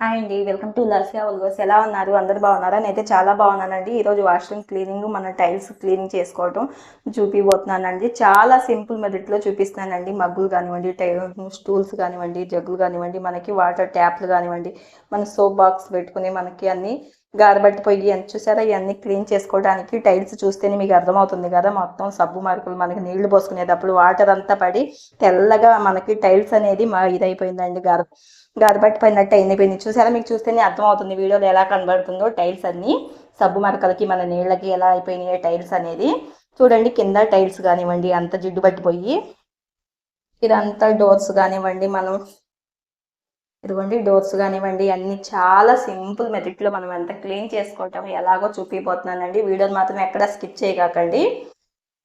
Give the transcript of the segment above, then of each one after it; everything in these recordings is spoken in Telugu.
హాయ్ అండి వెల్కమ్ టు లస్యా ఉల్గోస్ ఎలా ఉన్నారు? అందరు బాగున్నారా? నేనైతే చాలా బాగున్నానండి. ఈరోజు వాష్రూమ్ క్లీనింగ్ మన టైల్స్ క్లీనింగ్ చేసుకోవటం చూపిపోతున్నానండి చాలా సింపుల్ మెథడ్లో చూపిస్తున్నానండి. మగ్గులు కానివ్వండి టై స్టూల్స్ కానివ్వండి జగ్గులు కానివ్వండి మనకి వాటర్ ట్యాప్లు కానివ్వండి మన సోప్ బాక్స్ పెట్టుకుని మనకి అన్ని గారబట్టి పోయి ఎంత చూసారా? ఇవన్నీ క్లీన్ చేసుకోవడానికి టైల్స్ చూస్తేనే మీకు అర్థమవుతుంది కదా? మొత్తం సబ్బు మార్కులు మనకి నీళ్ళు పోసుకునేటప్పుడు వాటర్ అంతా పడి తెల్లగా మనకి టైల్స్ అనేది మా ఇదైపోయిందండి గార. గారబట్టి పోయినట్టు అయిపోయింది చూసారా? మీకు చూస్తేనే అర్థమవుతుంది వీడియోలో ఎలా కనబడుతుందో టైల్స్ అన్నీ. సబ్బు మరకలకి మన నీళ్ళకి ఎలా అయిపోయినాయి టైల్స్ అనేది. చూడండి కింద టైల్స్ కానివ్వండి అంత జిడ్డు పట్టిపోయి. ఇదంతా డోర్స్ కానివ్వండి మనం ఇదిగోండి డోర్స్ కానివ్వండి అన్ని చాలా సింపుల్ మెథడ్లో మనం ఎంత క్లీన్ చేసుకోవటం ఎలాగో చూపిపోతున్నానండి. వీడియోని మాత్రం ఎక్కడ స్కిప్ చేయకండి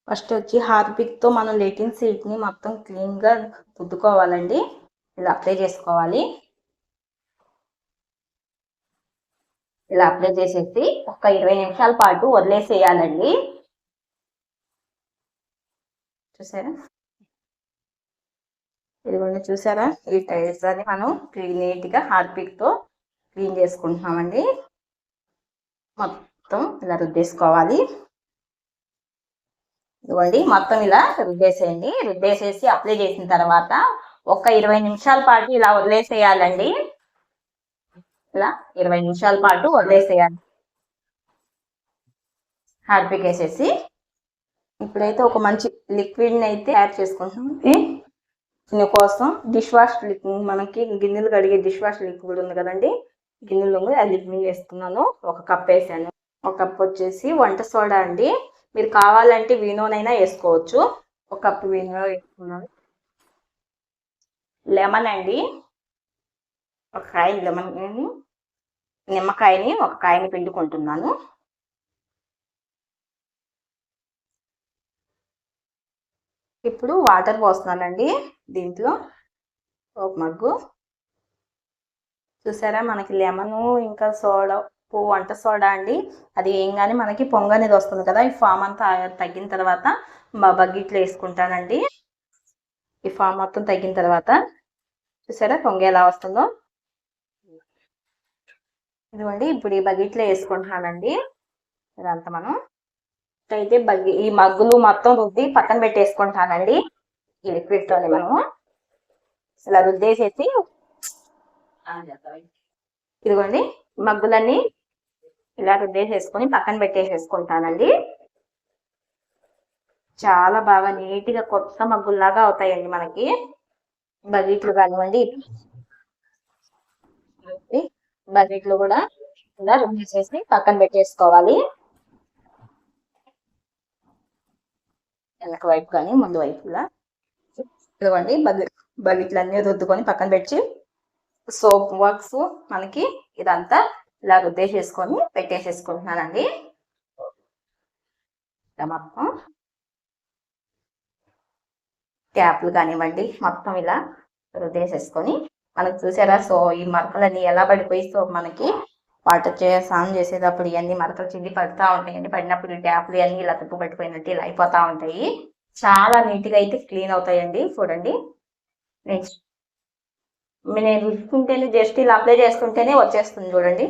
ఫస్ట్ వచ్చి హార్పిక్తో మనం లెటిన్ సీట్ని మొత్తం క్లీన్గా రుద్దుకోవాలండి. ఇలా అప్లై చేసుకోవాలి. ఇలా అప్లై చేసేసి ఒక ఇరవై నిమిషాల పాటు వదిలేసేయాలండి. చూసారా? ఇదిగోండి చూసారా? ఈ టైర్స్ అని మనం క్లీన్ నీట్గా హార్పిక్తో క్లీన్ చేసుకుంటున్నామండి. మొత్తం ఇలా రుద్దేసుకోవాలి. ఇదిగోండి మొత్తం ఇలా రుద్దేసేయండి. రుద్దేసేసి అప్లై చేసిన తర్వాత ఒక ఇరవై నిమిషాల పాటు ఇలా వదిలేసేయాలండి. ఇలా ఇరవై నిమిషాల పాటు వదిలేసేయాలి. హార్పిక్ వేసేసి. ఇప్పుడైతే ఒక మంచి లిక్విడ్ని అయితే యాడ్ చేసుకుంటున్నాం. దీనికోసం డిష్ వాష్ లిక్విడ్ మనకి గిన్నెలు కడిగే డిష్ వాష్ లిక్విడ్ ఉంది కదండి? గిన్నెలు ఉంది అది లిక్విడ్ వేసుకున్నాను ఒక కప్ వేసాను. ఒక కప్ వచ్చేసి వంట సోడా అండి. మీరు కావాలంటే వీనోనైనా వేసుకోవచ్చు. ఒక కప్ వీనో వేసుకున్నాను. లెమన్ అండి. ఒక కాయ లెమన్ నిమ్మకాయని ఒక కాయని పిండుకుంటున్నాను. ఇప్పుడు వాటర్ పోస్తున్నానండి దీంట్లో ఒక మగ్గు. చూసారా మనకి లెమను ఇంకా సోడా పువ్వు వంట సోడా అండి. అది ఏం కానీ మనకి పొంగ అనేది వస్తుంది కదా ఈ ఫామ్ అంతా తగ్గిన తర్వాత బగ్గిట్లో వేసుకుంటానండి. ఈ ఫామ్ మొత్తం తగ్గిన తర్వాత చూసారా పొంగ ఎలా వస్తుందో? ఇదిగోండి ఇప్పుడు ఈ బకెట్లో వేసుకుంటున్నానండి. ఇదంతా మనం. అయితే బగ్గి ఈ మగ్గులు మొత్తం రుద్ది పక్కన పెట్టేసుకుంటానండి ఈ లిక్విడ్తోని మనము ఇలా రుద్దేసేసి ఇదిగోండి మగ్గులన్నీ ఇలా రుద్దేసేసుకొని పక్కన పెట్టేసేసుకుంటానండి చాలా బాగా నీట్గా కొత్త మగ్గుల్లాగా అవుతాయండి మనకి. బకెట్లు కానివ్వండి. బకెట్లు కూడా ఇలా రుద్దేసేసి పక్కన పెట్టేసుకోవాలి. వెనక వైపు కానీ ముందు వైపులా. ఇదిగోండి బకెట్లు అన్ని రుద్దుకొని పక్కన పెట్టి సోప్ వర్క్స్ మనకి ఇదంతా ఇలా రుద్దేసేసుకొని పెట్టేసేసుకుంటున్నానండి. మొత్తం ట్యాప్లు కానివ్వండి మొత్తం ఇలా రుద్దేసేసుకొని మనకు చూసారా సో ఈ మరకలన్నీ ఎలా పడిపోయి సో మనకి వాటర్ చే స్నానం చేసేటప్పుడు ఇవన్నీ మరకలు చిల్లి పడుతూ ఉంటాయండి పడినప్పుడు ట్యాప్లు అన్నీ ఇలా తుప్పు పడిపోయినట్టు ఇలా అయిపోతూ ఉంటాయి. చాలా నీట్గా అయితే క్లీన్ అవుతాయండి. చూడండి. నెక్స్ట్. నేను రుద్దుకుంటేనే జస్ట్ ఇలా అప్లై చేసుకుంటేనే వచ్చేస్తుంది చూడండి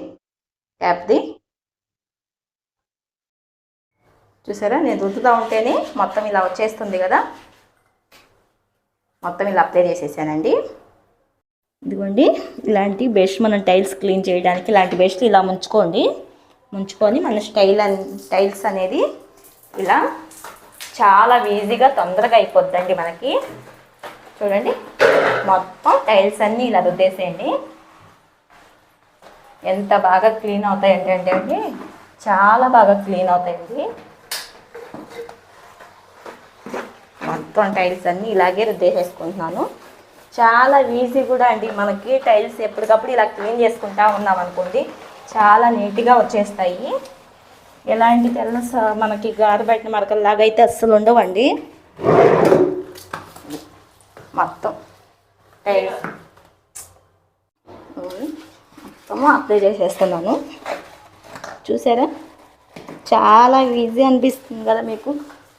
ట్యాప్ది. చూసారా? నేను రుద్దుతూ ఉంటేనే మొత్తం ఇలా వచ్చేస్తుంది కదా. మొత్తం ఇలా అప్లై చేసేసానండి. ఇదిగోండి ఇలాంటి బెస్ట్ మనం టైల్స్ క్లీన్ చేయడానికి ఇలాంటి బెస్ట్ ఇలా ముంచుకోండి. ముంచుకొని మన స్టైల్ టైల్స్ అనేది ఇలా చాలా ఈజీగా తొందరగా అయిపోద్దండి మనకి. చూడండి మొత్తం టైల్స్ అన్నీ ఇలా రుద్దేసేయండి. ఎంత బాగా క్లీన్ అవుతాయండి అంటే అండి చాలా బాగా క్లీన్ అవుతాయండి. మొత్తం టైల్స్ అన్నీ ఇలాగే రుద్దేసేసుకుంటున్నాను. చాలా ఈజీ కూడా అండి. మనకి టైల్స్ ఎప్పటికప్పుడు ఇలా క్లీన్ చేసుకుంటా ఉన్నాం అనుకోండి చాలా నీట్గా వచ్చేస్తాయి. ఎలాంటి తెల్ల మనకి గారు బయట మరకల్లాగా అయితే అస్సలు ఉండవండి. మొత్తం టైల్స్ మొత్తము అప్లై చేసేస్తున్నాను. చూసారా? చాలా ఈజీ అనిపిస్తుంది కదా మీకు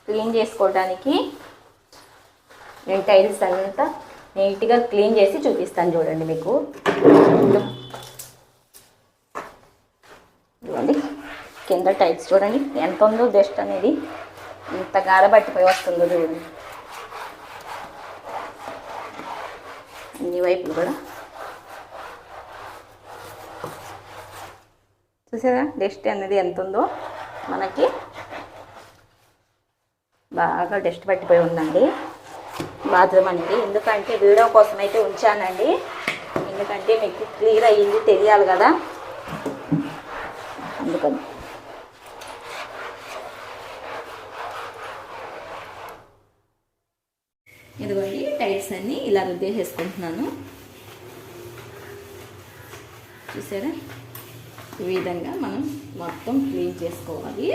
క్లీన్ చేసుకోవడానికి. నేను టైల్స్ అంతా నీట్గా క్లీన్ చేసి చూపిస్తాను చూడండి మీకు. చూడండి కింద టైట్స్ చూడండి ఎంత ఉందో జస్ట్ అనేది. ఇంత గార పట్టిపోయి వస్తుందో చూడండి. అన్ని వైపులు కూడా. చూసారా డస్ట్ అనేది ఎంత ఉందో? మనకి బాగా డస్ట్ పట్టిపోయి ఉందండి. బాత్రూమ్ అనేది ఎందుకంటే వీడియో కోసం అయితే ఉంచానండి. ఎందుకంటే మీకు క్లియర్ అయ్యింది తెలియాలి కదా. అందుకని. ఇదిగోండి టైల్స్ అన్నీ ఇలా రుద్దేసేసుకుంటున్నాను. చూసారా? ఈ విధంగా మనం మొత్తం క్లీన్ చేసుకోవాలి.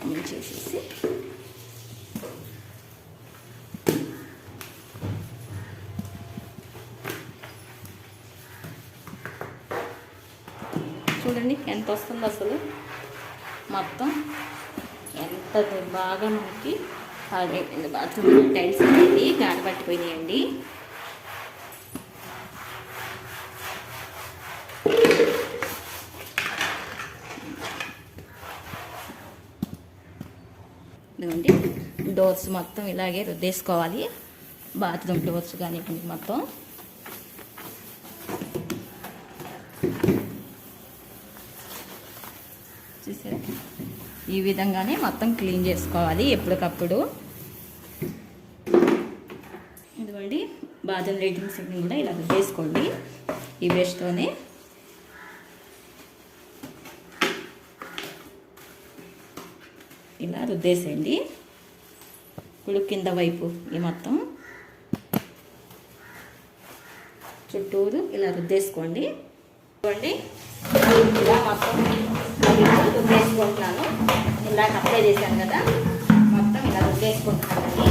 క్లీన్ చేసేసి చూడండి ఎంత వస్తుందో అసలు? మొత్తం ఎంత బాగా మనకి బాత్రూమ్ టైల్స్ అనేది గాడ పట్టిపోయినాయండి డోర్స్ మొత్తం ఇలాగే రుద్దేసుకోవాలి. బాత్రూమ్ డోర్స్ కానివ్వండి మొత్తం చూసారా ఈ విధంగానే మొత్తం క్లీన్ చేసుకోవాలి ఎప్పటికప్పుడు. ఇదిగోండి బాదం రేటింగ్స్ అన్ని కూడా ఇలా వేసుకోండి ఈ బ్రష్తోనే ఇలా రుద్దేసేయండి. ఇప్పుడు కింద వైపు ఈ మొత్తం. చుట్టూరు ఇలా రుద్దేసుకోండి. చూడండి ఇలా మొత్తం రుద్దేసుకుంటున్నాను ఇలా అప్లై చేశాను కదా. మొత్తం ఇలా రుద్దేసుకుంటున్నానండి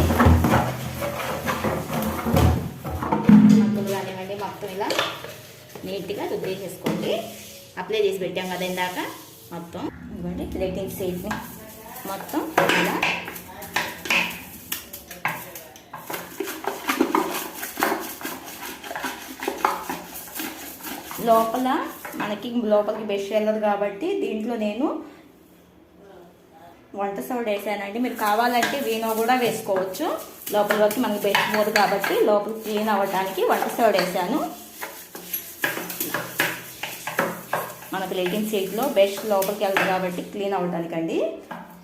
మక్కులు కానివ్వండి మొత్తం ఇలా నీట్గా రుద్దేసేసుకోండి అప్లై చేసి పెట్టాం కదా ఇందాక. మొత్తం ఇవ్వండి లెగ్గింగ్ సైడ్ని మొత్తం ఇలా లోపల మనకి లోపలికి బెస్ట్ వెళ్ళదు కాబట్టి దీంట్లో నేను వంట సోడా వేసానండి. మీరు కావాలంటే వీణో కూడా వేసుకోవచ్చు. లోపల వరకు మనకి బెస్ట్ పోదు కాబట్టి లోపల క్లీన్ అవ్వడానికి వంట సోడా వేసాను. మనకు లెగ్గింగ్ సీట్లో బెస్ట్ లోపలికి వెళ్తుంది కాబట్టి క్లీన్ అవ్వడానికండి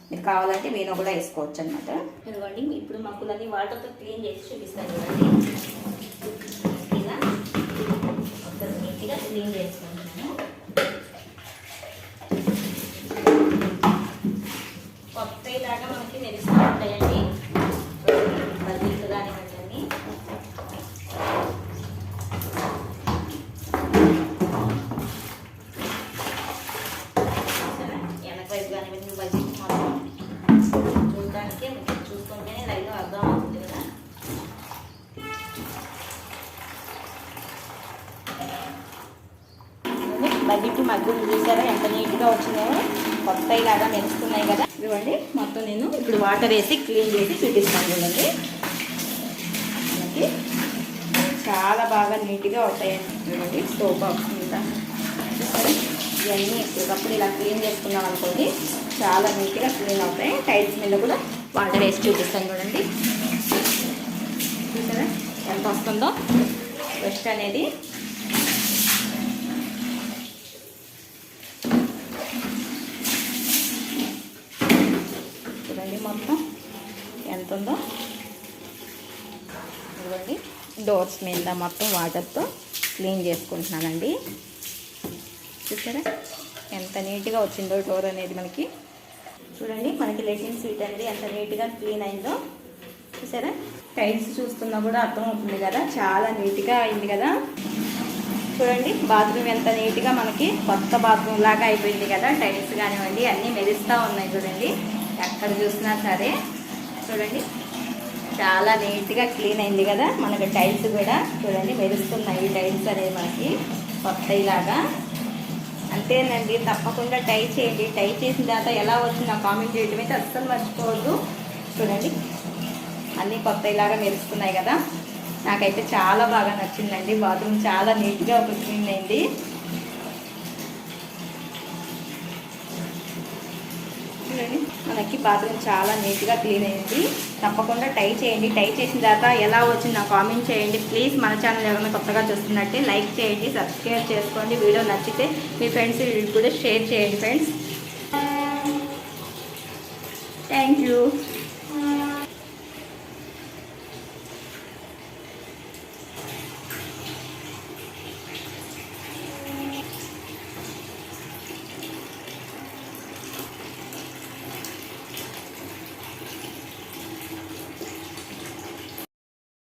మీరు కావాలంటే వీణో కూడా వేసుకోవచ్చు అనమాట ఇదిగోండి ఇప్పుడు మక్కులన్నీ వాటర్తో క్లీన్ చేసి చూపిస్తాను చూడండి. క్లీన్ చేసుకుంటున్నాను కొత్త ఇలాగా మనకి మెరుస్తూ ఉంటాయండి బల్లీలు కానివ్వండి వెనక వైపు కానివ్వండి బల్లి మొత్తం చూడడానికి మీకు చూస్తుంటేనే లైవ్ అర్థం అవుతుంది కదా బడ్జెట్ మగ్గులు చూసారా ఎంత నీట్గా వచ్చినాయో? కొత్త ఇలాగా మెరుస్తున్నాయి కదా. ఇవ్వండి మొత్తం నేను ఇప్పుడు వాటర్ వేసి క్లీన్ చేసి చూపిస్తాను చూడండి. మనకి చాలా బాగా నీట్గా ఉంటాయండి చూడండి స్టోవ్ అవుతుందా ఇవన్నీ ఒకప్పుడు ఇలా క్లీన్ చేసుకున్నాం అనుకోండి చాలా నీట్గా క్లీన్ అవుతాయి. టైల్స్ మీద కూడా వాటర్ వేసి చూపిస్తాను చూడండి. చూసారా? ఎంత వస్తుందో? బెస్ట్ అనేది చూడండి మొత్తం ఎంత ఉందో ఇవ్వండి డోర్స్ మీద మొత్తం వాటర్తో క్లీన్ చేసుకుంటున్నానండి. చూసారా? ఎంత నీట్గా వచ్చిందో డోర్ అనేది మనకి. చూడండి మనకి లెటిన్ సీట్ అనేది ఎంత నీట్గా క్లీన్ అయిందో. చూసారా? టైల్స్ చూస్తున్నా కూడా అర్థమవుతుంది కదా? చాలా నీట్గా అయింది కదా? చూడండి బాత్రూమ్ ఎంత నీట్గా మనకి కొత్త బాత్రూమ్ లాగా అయిపోయింది కదా? టైల్స్ కానివ్వండి అన్నీ మెరుస్తూ ఉన్నాయి చూడండి. ఎక్కడ చూసినా సరే చూడండి. చాలా నీట్గా క్లీన్ అయింది కదా మనకి టైల్స్ కూడా. చూడండి మెరుస్తున్నాయి టైల్స్ అనేవి మనకి కొత్త ఇలాగా అంతేనండి తప్పకుండా టై చేయండి. టై చేసిన తర్వాత ఎలా వచ్చిందో కామెంట్ చేయడం అయితే అస్సలు మర్చిపోవద్దు. చూడండి అన్నీ కొత్త ఇలాగా మెరుస్తున్నాయి కదా. నాకైతే చాలా బాగా నచ్చిందండి. బాత్రూమ్ చాలా నీట్గా ఒక క్లీన్ అయింది. చూడండి. మనకి బాత్రూమ్ చాలా నీట్గా క్లీన్ అయింది. తప్పకుండా టై చేయండి. టై చేసిన తర్వాత ఎలా వచ్చింది నాకు కామెంట్ చేయండి. ప్లీజ్ మన ఛానల్ ఎవరైనా కొత్తగా చూస్తున్నట్టే లైక్ చేయండి సబ్స్క్రైబ్ చేసుకోండి. వీడియో నచ్చితే మీ ఫ్రెండ్స్ కూడా షేర్ చేయండి ఫ్రెండ్స్ థ్యాంక్ యూ